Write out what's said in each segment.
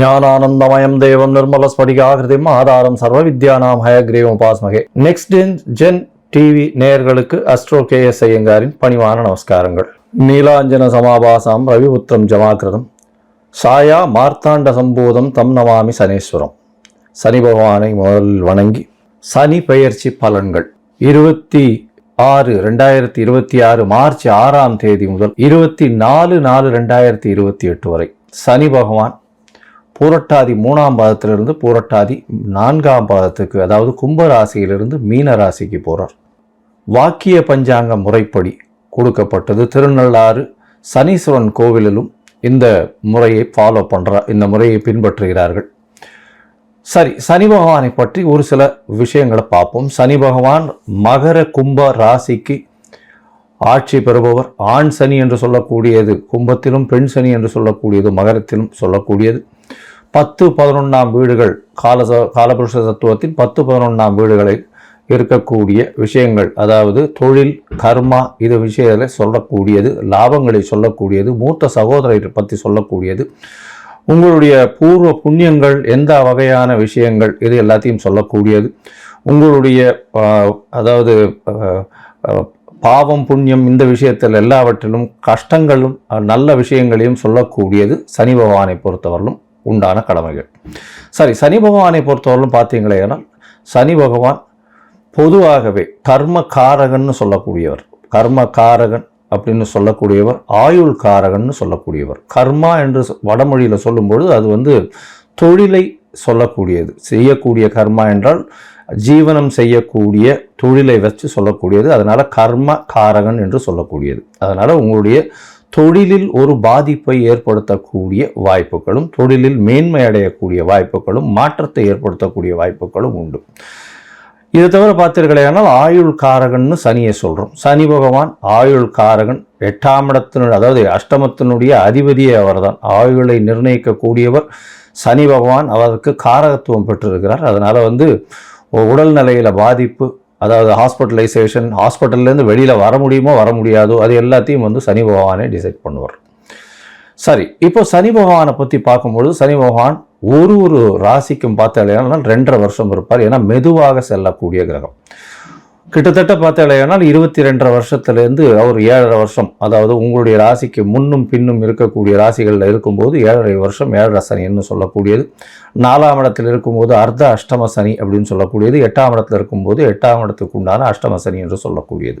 ஞானானந்தமயம் தேவம் நிர்மல ஸ்படிகாகிருதிம் ஆதாரம் சர்வ வித்யானாம் ஹயக்ரீவம் உபாஸ்மகே. நெக்ஸ்ட் ஜென் டிவி நேயர்களுக்கு அஸ்ட்ரோ கே எஸ் ஐயங்காரின் பணிவான நமஸ்காரங்கள். நீலாஞ்சன சமாபாசாம் ரவிபுத்திரம் ஜமாகிருதம் சாயா மார்த்தாண்ட சம்பூதம் தம் நமாமி சனீஸ்வரம். சனி பகவானை முதல் வணங்கி சனி பெயர்ச்சி பலன்கள். இருபத்தி ஆறு ரெண்டாயிரத்தி இருபத்தி ஆறு மார்ச் ஆறாம் தேதி முதல் இருபத்தி நாலு நாலு ரெண்டாயிரத்தி இருபத்தி எட்டு வரை சனி பகவான் பூரட்டாதி மூணாம் பாதத்திலிருந்து பூரட்டாதி நான்காம் பாதத்துக்கு அதாவது கும்ப ராசியிலிருந்து மீன ராசிக்கு போகிறார் வாக்கிய பஞ்சாங்க முறைப்படி கொடுக்கப்பட்டது. திருநள்ளாறு சனீஸ்வரன் கோவிலிலும் இந்த முறையை ஃபாலோ பண்ணுறா இந்த முறையை பின்பற்றுகிறார்கள். சரி சனி பகவானை பற்றி ஒரு சில விஷயங்களை பார்ப்போம். சனி பகவான் மகர கும்ப ராசிக்கு ஆட்சி பெறுபவர். ஆண் சனி என்று சொல்லக்கூடியது கும்பத்திலும் பெண் சனி என்று சொல்லக்கூடியது மகரத்திலும் சொல்லக்கூடியது. பத்து பதினொன்றாம் வீடுகள் கால காலபுருஷ தத்துவத்தின் பத்து பதினொன்றாம் வீடுகளில் இருக்கக்கூடிய விஷயங்கள் அதாவது தொழில் கர்மா இது விஷயத்தில் சொல்லக்கூடியது லாபங்களை சொல்லக்கூடியது மூத்த சகோதரரை பற்றி சொல்லக்கூடியது உங்களுடைய பூர்வ புண்ணியங்கள் எந்த வகையான விஷயங்கள் இது எல்லாத்தையும் சொல்லக்கூடியது உங்களுடைய அதாவது பாவம் புண்ணியம் இந்த விஷயத்தில் எல்லாவற்றிலும் கஷ்டங்களும் நல்ல விஷயங்களையும் சொல்லக்கூடியது சனி பகவானை பொறுத்தவரையிலும். உண்டான கடமைகள். சரி சனி பகவானை பொறுத்தவரையிலும் பார்த்தீங்களேனால் சனி பகவான் பொதுவாகவே கர்ம காரகன்னு சொல்லக்கூடியவர். கர்ம காரகன் அப்படின்னு சொல்லக்கூடியவர் ஆயுள் காரகன்னு சொல்லக்கூடியவர். கர்மா என்று சொ- வடமொழியில் சொல்லும்பொழுது அது வந்து தொழிலை சொல்லக்கூடியது. செய்யக்கூடிய கர்மா என்றால் ஜீவனம் செய்யக்கூடிய தொழிலை வச்சு சொல்லக்கூடியது. அதனால் கர்ம காரகன் என்று சொல்லக்கூடியது. அதனால் உங்களுடைய தொழிலில் ஒரு பாதிப்பை ஏற்படுத்தக்கூடிய வாய்ப்புகளும் தொழிலில் மேன்மை அடையக்கூடிய வாய்ப்புகளும் மாற்றத்தை ஏற்படுத்தக்கூடிய வாய்ப்புகளும் உண்டு. இதை தவிர பார்த்தீர்களேனால் ஆயுள் காரகன்னு சனியை சொல்கிறோம் சனி பகவான் ஆயுள் காரகன் எட்டாம் இடத்தினுடைய அதாவது அஷ்டமத்தினுடைய அதிபதியே அவர்தான். ஆயுளை நிர்ணயிக்கக்கூடியவர் சனி பகவான் அவருக்கு காரகத்துவம் பெற்றிருக்கிறார். அதனால் வந்து உடல் நிலையில் பாதிப்பு அதாவது ஹாஸ்பிட்டலைசேஷன் ஹாஸ்பிட்டல்லேருந்து வெளியில் வர முடியுமோ வர முடியாதோ அது எல்லாத்தையும் வந்து சனி பகவானே டிசைட் பண்ணுவார். சரி இப்போ சனி பகவானை பற்றி பார்க்கும்பொழுது சனி பகவான் ஒரு ஒரு ராசிக்கும் பார்த்தாலேனால் ரெண்டரை வருஷம் இருப்பார். ஏன்னா மெதுவாக செல்லக்கூடிய கிரகம். கிட்டத்தட்ட பார்த்தாலேயானால் இருபத்தி ரெண்டரை வருஷத்துலேருந்து அவர் ஏழரை வருஷம் அதாவது உங்களுடைய ராசிக்கு முன்னும் பின்னும் இருக்கக்கூடிய ராசிகளில் இருக்கும்போது ஏழரை வருஷம் ஏழரை சனின்னு சொல்லக்கூடியது. நாலாம் இடத்தில் இருக்கும்போது அர்த்த அஷ்டம சனி அப்படின்னு சொல்லக்கூடியது. எட்டாம் இடத்தில் இருக்கும்போது எட்டாம் இடத்துக்கு உண்டான அஷ்டம சனி என்று சொல்லக்கூடியது.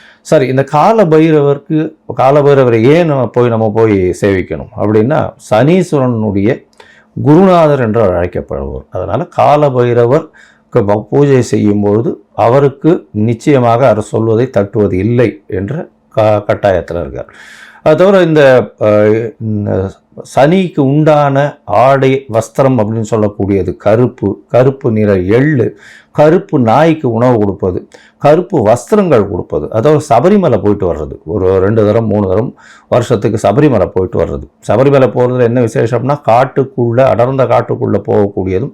சரி இந்த கால பைரவருக்கு கால பைரவரை ஏன் நம்ம போய் நம்ம போய் சேவிக்கணும்? அப்படின்னா சனீஸ்வரனுடைய குருநாதர் என்று அவர் அழைக்கப்படுவார் அதனால் கால பைரவர் பூஜை செய்யும்பொழுது அவருக்கு நிச்சயமாக அவர் சொல்வதை தட்டுவது இல்லை என்ற க கட்டாயத்தில் இருக்கார். அது தவிர இந்த சனிக்கு உண்டான ஆடை வஸ்திரம் அப்படின்னு சொல்லக்கூடியது கருப்பு கருப்பு நிற எள்ளு கருப்பு நாய்க்கு உணவு கொடுப்பது கருப்பு வஸ்திரங்கள் கொடுப்பது. அதாவது சபரிமலை போயிட்டு வர்றது. ஒரு ரெண்டு தரம் மூணு தரம் வருஷத்துக்கு சபரிமலை போயிட்டு வர்றது. சபரிமலை போகிறதுல என்ன விசேஷம்னா காட்டுக்குள்ளே அடர்ந்த காட்டுக்குள்ளே போகக்கூடியதும்.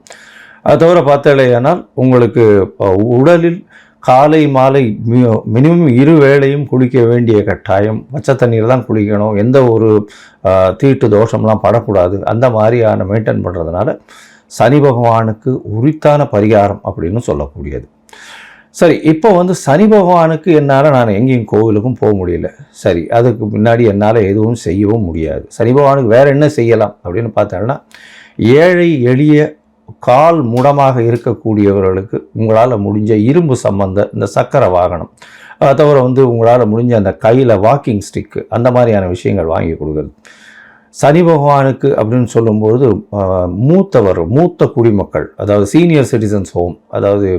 அது தவிர பார்த்தாலேயானால் உங்களுக்கு உடலில் காலை மாலை மி- மினிமம் இரு வேளையும் குளிக்க வேண்டிய கட்டாயம். பச்சை தண்ணீர் தான் குளிக்கணும். எந்த ஒரு தீட்டு தோஷம்லாம் படக்கூடாது. அந்த மாதிரியான மெயின்டைன் பண்ணுறதுனால சனி பகவானுக்கு உரித்தான பரிகாரம் அப்படின்னு சொல்லக்கூடியது. சரி இப்போ வந்து சனி பகவானுக்கு என்னால் நான் எங்கேயும் கோவிலுக்கும் போக முடியல. சரி அதுக்கு முன்னாடி என்னால் எதுவும் செய்யவும் முடியாது. சனி பகவானுக்கு வேறு என்ன செய்யலாம் அப்படின்னு பார்த்தோம்னா ஏழை எளிய கால் முடமாக இருக்கக்கூடியவர்களுக்கு உங்களால் முடிஞ்ச இரும்பு சம்பந்த இந்த சக்கர வாகனம் அதை தவிர வந்து உங்களால் முடிஞ்ச அந்த கையில் வாக்கிங் ஸ்டிக்கு அந்த மாதிரியான விஷயங்கள் வாங்கி கொடுக்குறது. சனி பகவானுக்கு அப்படின்னு சொல்லும்பொழுது மூத்தவர் மூத்த குடிமக்கள் அதாவது சீனியர் சிட்டிசன்ஸ் ஹோம் அதாவது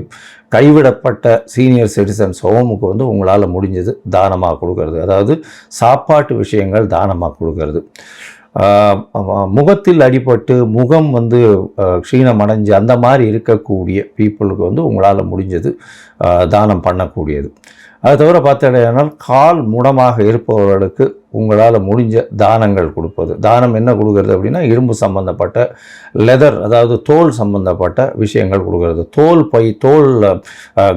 கைவிடப்பட்ட சீனியர் சிட்டிசன்ஸ் ஹோமுக்கு வந்து உங்களால் முடிஞ்சது தானமாக கொடுக்கறது. அதாவது சாப்பாட்டு விஷயங்கள் தானமாக கொடுக்கறது. முகத்தில் அடிபட்டு முகம் வந்து க்ஷீணம் க்ஷீணமடைஞ்சு அந்த மாதிரி இருக்கக்கூடிய பீப்புளுக்கு வந்து உங்களால் முடிஞ்சது தானம் பண்ணக்கூடியது. அதை தவிர பார்த்தீங்கன்னா கால் முடமாக இருப்பவர்களுக்கு உங்களால் முடிஞ்ச தானங்கள் கொடுப்பது. தானம் என்ன கொடுக்கறது அப்படின்னா இரும்பு சம்பந்தப்பட்ட லெதர் அதாவது தோல் சம்பந்தப்பட்ட விஷயங்கள் கொடுக்கறது. தோல் பை தோல்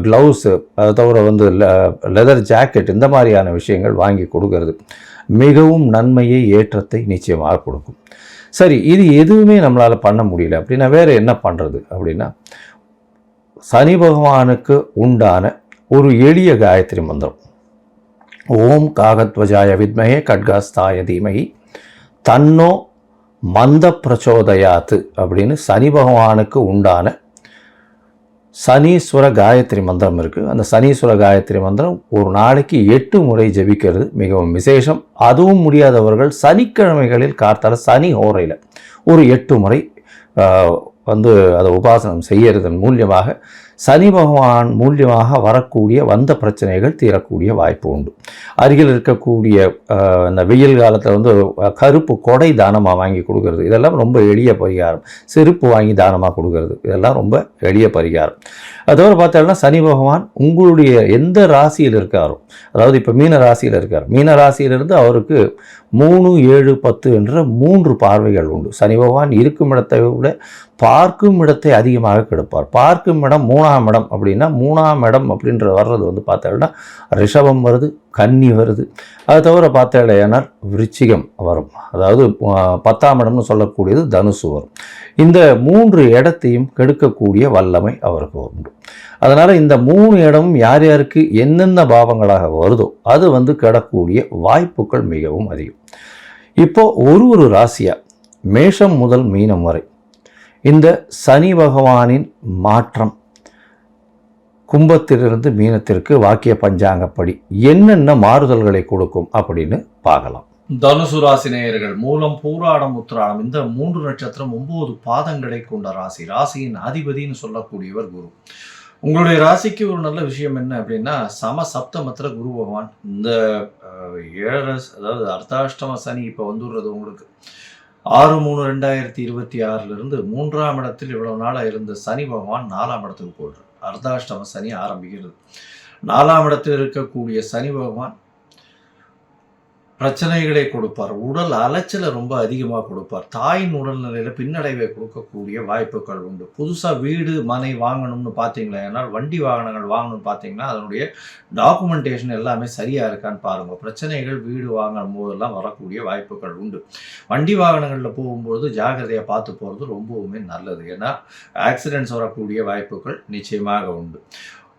க்ளவுஸு அதை தவிர வந்து லெதர் ஜாக்கெட் இந்த மாதிரியான விஷயங்கள் வாங்கி கொடுக்கறது. மிகவும் நன்மையை ஏற்றத்தை நிச்சயமாக கொடுக்கும். சரி இது எதுவுமே நம்மளால் பண்ண முடியல. அப்படின்னா வேறு என்ன பண்ணுறது அப்படின்னா சனி பகவானுக்கு உண்டான ஒரு எளிய காயத்ரி மந்திரம். ஓம் காகத்வஜாய வித்மகே கட்காஸ்தாய தீமகி. தன்னோ மந்த பிரச்சோதயாத்து அப்படின்னு சனி பகவானுக்கு உண்டான சனீஸ்வர காயத்ரி மந்திரம் இருக்குது அந்த சனீஸ்வர காயத்ரி மந்திரம் ஒரு நாளைக்கு எட்டு முறை ஜெபிக்கிறது. மிகவும் விசேஷம். அதுவும் முடியாதவர்கள் சனிக்கிழமைகளில் கார்த்தால சனி ஹோரையில் ஒரு எட்டு முறை வந்து அதை உபாசனம் செய்கிறதன் மூலியமாக சனி பகவான் மூலியமாக வரக்கூடிய வந்த பிரச்சனைகள் தீரக்கூடிய வாய்ப்பு உண்டு. அருகில் இருக்கக்கூடிய இந்த வெயில் காலத்தில் வந்து கருப்பு கொடை தானமாக வாங்கி கொடுக்கறது? இதெல்லாம் ரொம்ப எளிய பரிகாரம். செருப்பு வாங்கி தானமாக கொடுக்கறது? இதெல்லாம் ரொம்ப எளிய பரிகாரம். அதோடு பார்த்தோம்னா சனி பகவான் உங்களுடைய எந்த ராசியில் இருக்காரோ அதாவது இப்போ மீன ராசியில் இருக்கார். மீன ராசியிலிருந்து அவருக்கு மூணு ஏழு பத்து என்ற மூன்று பார்வைகள் உண்டு. சனி பகவான் இருக்கும் இடத்தை விட பார்க்கும் இடத்தை அதிகமாக கெடுப்பார். பார்க்கும் இடம் மூணாம் இடம் அப்படின்னா மூணாம் இடம் அப்படின்ற வர்றது வந்து பார்த்தோம்னா ரிஷபம் வருது கன்னி வருது. அது தவிர பார்த்தாலேனால் விருச்சிகம் வரும். அதாவது பத்தாம் இடம்னு சொல்லக்கூடியது தனுசு வரும். இந்த மூன்று இடத்தையும் கெடுக்கக்கூடிய வல்லமை அவருக்கு உண்டு. அதனால் இந்த மூணு இடமும் யார் யாருக்கு என்னென்ன பாவங்களாக வருதோ அது வந்து கெடக்கூடிய வாய்ப்புகள் மிகவும் அதிகம். இப்போ ஒரு ஒரு ராசியா மேஷம் முதல் மீனம் வரை இந்த சனி பகவானின் மாற்றம் கும்பத்திலிருந்து மீனத்திற்கு வாக்கிய பஞ்சாங்கப்படி என்னென்ன மாறுதல்களை கொடுக்கும் அப்படின்னு பார்க்கலாம். தனுசு ராசி நேயர்கள் மூலம் பூராடம் உத்திராடம் இந்த மூன்று நட்சத்திரம் ஒன்பது பாதங்களை கொண்ட ராசி ராசியின் அதிபதின்னு சொல்லக்கூடியவர் குரு. உங்களுடைய ராசிக்கு ஒரு நல்ல விஷயம் என்ன அப்படின்னா சம சப்தமத்தில் குரு பகவான் இந்த ஏழரை அதாவது அர்த்தாஷ்டம சனி இப்போ வந்துடுறது உங்களுக்கு. ஆறு மூணு ரெண்டாயிரத்தி இருபத்தி ஆறுல இருந்து மூன்றாம் இடத்தில் இவ்வளவு நாளா இருந்த சனி பகவான் நாலாம் இடத்துக்கு போடுறார் அர்த்தாஷ்டம சனி ஆரம்பிக்கிறது. நாலாம் இடத்தில் இருக்கக்கூடிய சனி பகவான் பிரச்சனைகளை கொடுப்பார். உடல் அலைச்சலை ரொம்ப அதிகமாக கொடுப்பார். தாயின் உடல்நிலையில் பின்னடைவை கொடுக்கக்கூடிய வாய்ப்புகள் உண்டு. புதுசாக வீடு மனை வாங்கணும்னு பார்த்தீங்களா? ஏன்னால் வண்டி வாகனங்கள் வாங்கணும்னு பார்த்தீங்கன்னா அதனுடைய டாக்குமெண்டேஷன் எல்லாமே சரியாக இருக்கான்னு பாருங்கள் பிரச்சனைகள் வீடு வாங்கும் போதெல்லாம் வரக்கூடிய வாய்ப்புகள் உண்டு. வண்டி வாகனங்களில் போகும்போது ஜாகிரதையாக பார்த்து போகிறது ரொம்பவுமே நல்லது. ஏன்னா ஆக்சிடென்ட்ஸ் வரக்கூடிய வாய்ப்புகள் நிச்சயமாக உண்டு.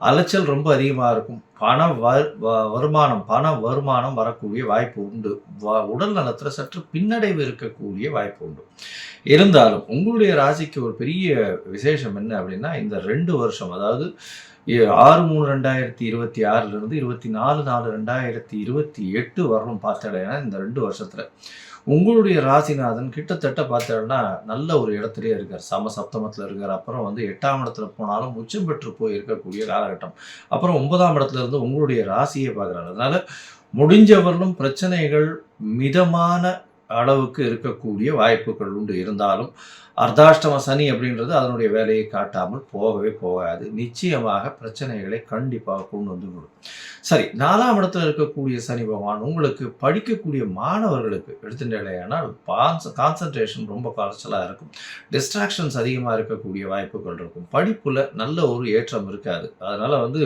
அலைச்சல் ரொம்ப அதிகமாக இருக்கும். பண வ- வருமானம் பண வருமானம் வரக்கூடிய வாய்ப்பு உண்டு. வ- உடல் நலத்தில் சற்று பின்னடைவு இருக்கக்கூடிய வாய்ப்பு உண்டு. இருந்தாலும் உங்களுடைய ராசிக்கு ஒரு பெரிய விசேஷம் என்ன அப்படின்னா இந்த ரெண்டு வருஷம் அதாவது ஆறு மூணு ரெண்டாயிரத்தி இருபத்தி ஆறுலேருந்து இருபத்தி நாலு நாலு ரெண்டாயிரத்தி இருபத்தி எட்டு வரணும் பார்த்தடையினா இந்த ரெண்டு வருஷத்தில் உங்களுடைய ராசிநாதன் கிட்டத்தட்ட பார்த்தோம்னா நல்ல ஒரு இடத்துலயே இருக்கார். சம சப்தமத்தில் இருக்கார். அப்புறம் வந்து எட்டாம் இடத்துல போனாலும் உச்சம் பெற்று போய் இருக்கக்கூடிய காலகட்டம். அப்புறம் ஒன்பதாம் இடத்துல இருந்து உங்களுடைய ராசியை பார்க்குறாரு. அதனால முடிஞ்சவர்களும் பிரச்சனைகள் மிதமான அளவுக்கு இருக்கக்கூடிய வாய்ப்புகள் உண்டு. இருந்தாலும் அர்த்தாஷ்டம சனி அப்படின்றது அதனுடைய வேலையை காட்டாமல் போகவே போகாது. நிச்சயமாக பிரச்சனைகளை கண்டிப்பாக கொண்டு வந்து விடும். சரி நாலாம் இடத்துல இருக்கக்கூடிய சனி பகவான் உங்களுக்கு படிக்கக்கூடிய மாணவர்களுக்கு எடுத்துட்டேனால் கான்சன்ட்ரேஷன் ரொம்ப குறைச்சலாக இருக்கும். டிஸ்ட்ராக்ஷன்ஸ் அதிகமாக இருக்கக்கூடிய வாய்ப்புகள் இருக்கும். படிப்பில் நல்ல ஒரு ஏற்றம் இருக்காது. அதனால் வந்து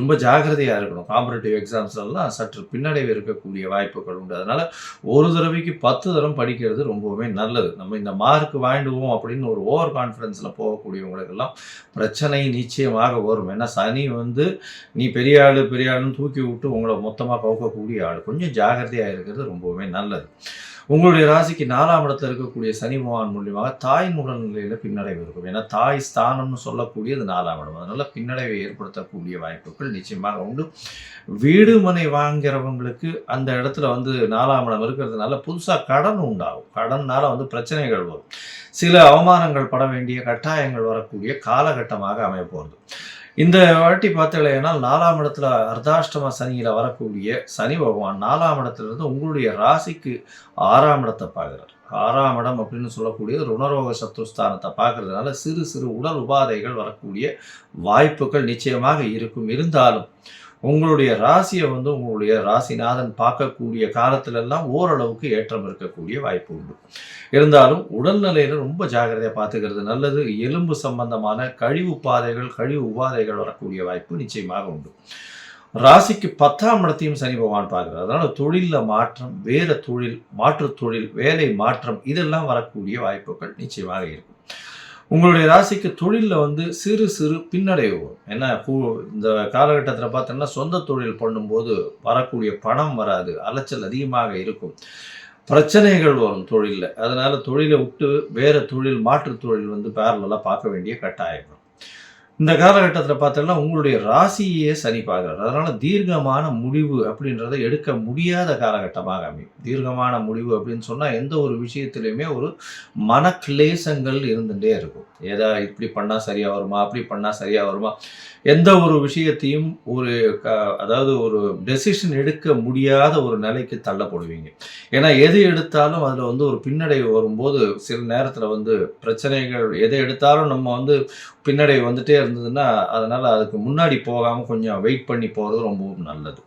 ரொம்ப ஜாக்கிரதையாக இருக்கணும். காம்படிட்டிவ் எக்ஸாம்ஸ்லாம் சற்று பின்னடைவு இருக்கக்கூடிய வாய்ப்புகள் உண்டு. அதனால் ஒரு தடவைக்கு பத்து தரம் படிக்கிறது ரொம்பவுமே நல்லது. நம்ம இந்த மார்க் வாங்கிடுவோம் அப்படின்னு ஒரு ஓவர் கான்ஃபிடென்ஸில் போகக்கூடியவங்களுக்கெல்லாம் பிரச்சனை நிச்சயமாக வரும். ஏன்னா சனி வந்து நீ பெரிய ஆள் பெரிய ஆளுன்னு தூக்கி விட்டு உங்களை மொத்தமாக கவுக்கக்கூடிய ஆள். கொஞ்சம் ஜாகிரதையாக இருக்கிறது ரொம்பவுமே நல்லது. உங்களுடைய ராசிக்கு நாலாம் இடத்துல இருக்கக்கூடிய சனி பகவான் மூலியமாக தாய் உடல்நிலையில் பின்னடைவு இருக்கும். ஏன்னா தாய் ஸ்தானம்னு சொல்லக்கூடியது நாலாம் இடம். அதனால பின்னடைவை ஏற்படுத்தக்கூடிய வாய்ப்புகள் நிச்சயமாக உண்டு. வீடு மனை வாங்குறவங்களுக்கு அந்த இடத்துல வந்து நாலாம் இடம் இருக்கிறதுனால புதுசாக கடன் உண்டாகும். கடன்னால வந்து பிரச்சனைகள் வரும். சில அவமானங்கள் பட வேண்டிய கட்டாயங்கள் வரக்கூடிய காலகட்டமாக அமைய போகிறது இந்த வாட்டி பார்த்தீங்கன்னா நாலாம் இடத்துல அர்த்தாஷ்டம சனியில் வரக்கூடிய சனி பகவான் நாலாம் இடத்துலேருந்து உங்களுடைய ராசிக்கு ஆறாம் இடத்தை பார்க்குறார். ஆறாம் இடம் அப்படின்னு சொல்லக்கூடிய ருணரோக சத்துருஸ்தானத்தை பார்க்கறதுனால சிறு சிறு உடல் உபாதைகள் வரக்கூடிய வாய்ப்புகள் நிச்சயமாக இருக்கும். இருந்தாலும் உங்களுடைய ராசியை வந்து உங்களுடைய ராசிநாதன் பார்க்கக்கூடிய காலத்திலெல்லாம் ஓரளவுக்கு ஏற்றம் இருக்கக்கூடிய வாய்ப்பு உண்டு. இருந்தாலும் உடல்நிலையில ரொம்ப ஜாக்கிரதையாக பார்த்துக்கிறது நல்லது. எலும்பு சம்பந்தமான கழிவு பாதைகள் கழிவு உபாதைகள் வரக்கூடிய வாய்ப்பு நிச்சயமாக உண்டு. ராசிக்கு பத்தாம் இடத்தையும் சனி பகவான் பார்க்குறார். அதனால் தொழிலில் மாற்றம் வேறு தொழில் மாற்றுத் தொழில் வேலை மாற்றம் இதெல்லாம் வரக்கூடிய வாய்ப்புகள் நிச்சயமாக இருக்கும். உங்களுடைய ராசிக்கு தொழிலில் வந்து சிறு சிறு பின்னடைவு வரும் ஏன்னா கு- இந்த காலகட்டத்தில் பார்த்தோம்னா சொந்த தொழில் பண்ணும்போது வரக்கூடிய பணம் வராது அலைச்சல் அதிகமாக இருக்கும். பிரச்சனைகள் வரும் தொழிலில். அதனால் தொழிலை விட்டு வேறு தொழில் மாற்று தொழில் வந்து பேரலாக பார்க்க வேண்டிய கட்டாயம் வரும் இந்த காலகட்டத்தில் பார்த்தோம்னா உங்களுடைய ராசியே சனி பார்க்குறாரு. அதனால் தீர்க்கமான முடிவு அப்படின்றத எடுக்க முடியாத காலகட்டமாக அமையும். தீர்க்கமான முடிவு அப்படின்னு சொன்னால் எந்த ஒரு விஷயத்துலையுமே ஒரு மனக்லேசங்கள் இருந்துகிட்டே இருக்கும். ஏதா இப்படி பண்ணால் சரியாக வருமா? அப்படி பண்ணால் சரியாக வருமா? எந்த ஒரு விஷயத்தையும் ஒரு க அதாவது ஒரு டெசிஷன் எடுக்க முடியாத ஒரு நிலைக்கு தள்ளப்படுவீங்க. ஏன்னா எது எடுத்தாலும் அதில் வந்து ஒரு பின்னடைவு வரும்போது சில நேரத்தில் வந்து பிரச்சனைகள் எதை எடுத்தாலும் நம்ம வந்து பின்னடைவு வந்துட்டே இருந்ததுன்னா அதனால் அதுக்கு முன்னாடி போகாமல் கொஞ்சம் வெயிட் பண்ணி போகிறது ரொம்பவும் நல்லது.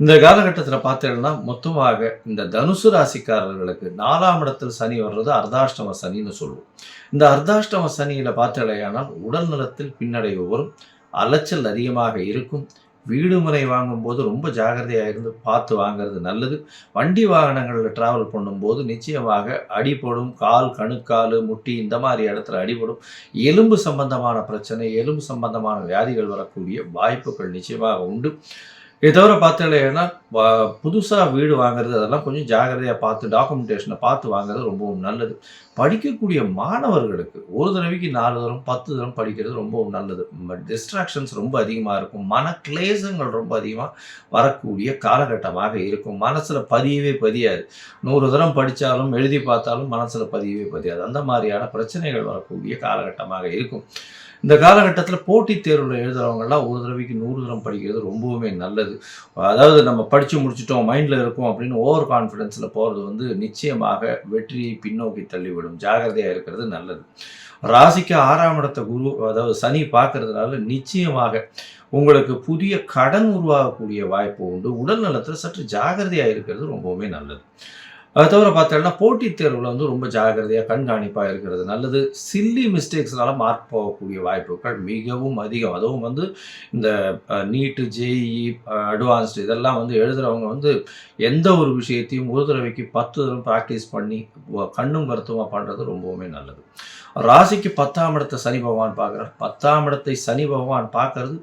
இந்த காலகட்டத்தில் பார்த்தீங்கன்னா மொத்தமாக இந்த தனுசு ராசிக்காரர்களுக்கு நாலாம் இடத்தில் சனி வர்றது அர்த்தாஷ்டம சனின்னு சொல்லுவோம். இந்த அர்த்தாஷ்டம சனியில் பார்த்தலையானால் உடல் நலத்தில் பின்னடைவு வரும் அலைச்சல் அதிகமாக இருக்கும் வீடு முறை வாங்கும்போது ரொம்ப ஜாகிரதையாக இருந்து பார்த்து வாங்குறது நல்லது வண்டி வாகனங்களில் ட்ராவல் பண்ணும்போது நிச்சயமாக அடிபடும் கால் கணுக்கால் முட்டி இந்த மாதிரி இடத்துல அடிபடும் எலும்பு சம்பந்தமான பிரச்சனை எலும்பு சம்பந்தமான வியாதிகள் வரக்கூடிய வாய்ப்புகள் நிச்சயமாக உண்டு. இதை தவிர பார்த்தீங்கன்னா புதுசாக வீடு வாங்குறது அதெல்லாம் கொஞ்சம் ஜாகிரதையாக பார்த்து டாக்குமெண்டேஷனை பார்த்து வாங்குறது ரொம்பவும் நல்லது. படிக்கக்கூடிய மாணவர்களுக்கு ஒரு தடவைக்கு நாலு தரம் பத்து தரம் படிக்கிறது ரொம்பவும் நல்லது. டிஸ்ட்ராக்ஷன்ஸ் ரொம்ப அதிகமாக இருக்கும். மன கிளேசங்கள் ரொம்ப அதிகமாக வரக்கூடிய காலகட்டமாக இருக்கும். மனசில் பதியவே பதியாது. நூறு தரம் படித்தாலும் எழுதி பார்த்தாலும் மனசில் பதியவே பதியாது. அந்த மாதிரியான பிரச்சனைகள் வரக்கூடிய காலகட்டமாக இருக்கும். இந்த காலகட்டத்தில் போட்டித் தேர்வில் எழுதுகிறவங்கள்லாம் ஒரு தடவைக்கு நூறு தரம் படிக்கிறது ரொம்பவுமே நல்லது. அதாவது நம்ம படித்து முடிச்சிட்டோம் மைண்டில் இருக்கும் அப்படின்னு ஓவர் கான்ஃபிடென்ஸில் போகிறது வந்து நிச்சயமாக வெற்றியை பின்னோக்கி தள்ளிவிடும். ஜாகிரதையாக இருக்கிறது நல்லது. ராசிக்கு ஆறாம் இடத்த குரு அதாவது சனி பார்க்கறதுனால நிச்சயமாக உங்களுக்கு புதிய கடன் உருவாகக்கூடிய வாய்ப்பு உண்டு. உடல் நலத்தில் சற்று ஜாகிரதையாக இருக்கிறது ரொம்பவுமே நல்லது. அது தவிர பார்த்தோம்னா போட்டித் தேர்வில் வந்து ரொம்ப ஜாகிரதையாக கண்காணிப்பாக இருக்கிறது நல்லது. சில்லி மிஸ்டேக்ஸ்னால மார்க் போகக்கூடிய வாய்ப்புகள் மிகவும் அதிகம். அதுவும் வந்து இந்த நீட்டு ஜேஇ அட்வான்ஸ்டு இதெல்லாம் வந்து எழுதுகிறவங்க வந்து எந்த ஒரு விஷயத்தையும் ஒரு தடவைக்கு பத்து தடவை ப்ராக்டிஸ் பண்ணி கண்ணும் கருத்துமாக பண்ணுறது ரொம்பவுமே நல்லது. ராசிக்கு பத்தாம் இடத்தை சனி பகவான் பார்க்குறார். பத்தாம் இடத்தை சனி பகவான் பார்க்கறது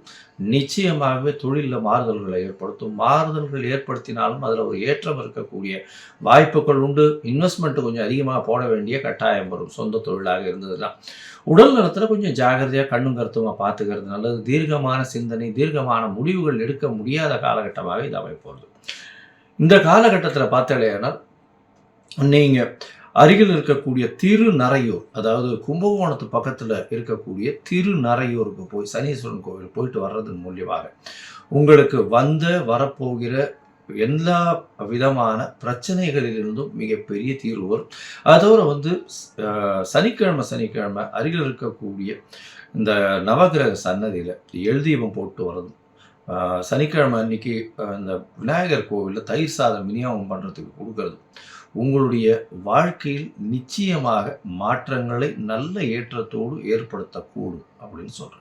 நிச்சயமாகவே தொழிலில் மாறுதல்களை ஏற்படுத்தும். மாறுதல்கள் ஏற்படுத்தினாலும் அதில் ஒரு ஏற்றம் இருக்கக்கூடிய வாய்ப்புகள் உண்டு. இன்வெஸ்ட்மெண்ட் கொஞ்சம் அதிகமாக போட வேண்டிய கட்டாயம் வரும். சொந்த தொழிலாக இருந்ததுன்னா உடல் நலத்தில் கொஞ்சம் ஜாகிரதையாக கண்ணும் கருத்துமாக பார்த்துக்கிறது நல்லது. தீர்க்கமான சிந்தனை தீர்க்கமான முடிவுகள் எடுக்க முடியாத காலகட்டமாக இது அமைப்போகுது இந்த காலகட்டத்தில் பார்த்தாலேனால் நீங்கள் அருகில் இருக்கக்கூடிய திருநறையூர் அதாவது கும்பகோணத்து பக்கத்தில் இருக்கக்கூடிய திருநறையூருக்கு போய் சனீஸ்வரன் கோவில் போயிட்டு வர்றதன் மூலியமாக உங்களுக்கு வந்த வரப்போகிற எல்லா விதமான பிரச்சனைகளிலிருந்தும் மிகப்பெரிய தீர்வு வரும். அதோட வந்து சனிக்கிழமை சனிக்கிழமை அருகில் இருக்கக்கூடிய இந்த நவகிரக சன்னதியில் எழுதீபம் போட்டு வரதும் சனிக்கிழமை அன்னைக்கு இந்த விநாயகர் கோவிலில் தயிர் சாதம் விநியோகம் பண்ணுறதுக்கு கொடுக்கறது உங்களுடைய வாழ்க்கையில் நிச்சயமாக மாற்றங்களை நல்ல ஏற்றத்தோடு ஏற்படுத்தக்கூடும் அப்படின்னு சொல்கிறேன்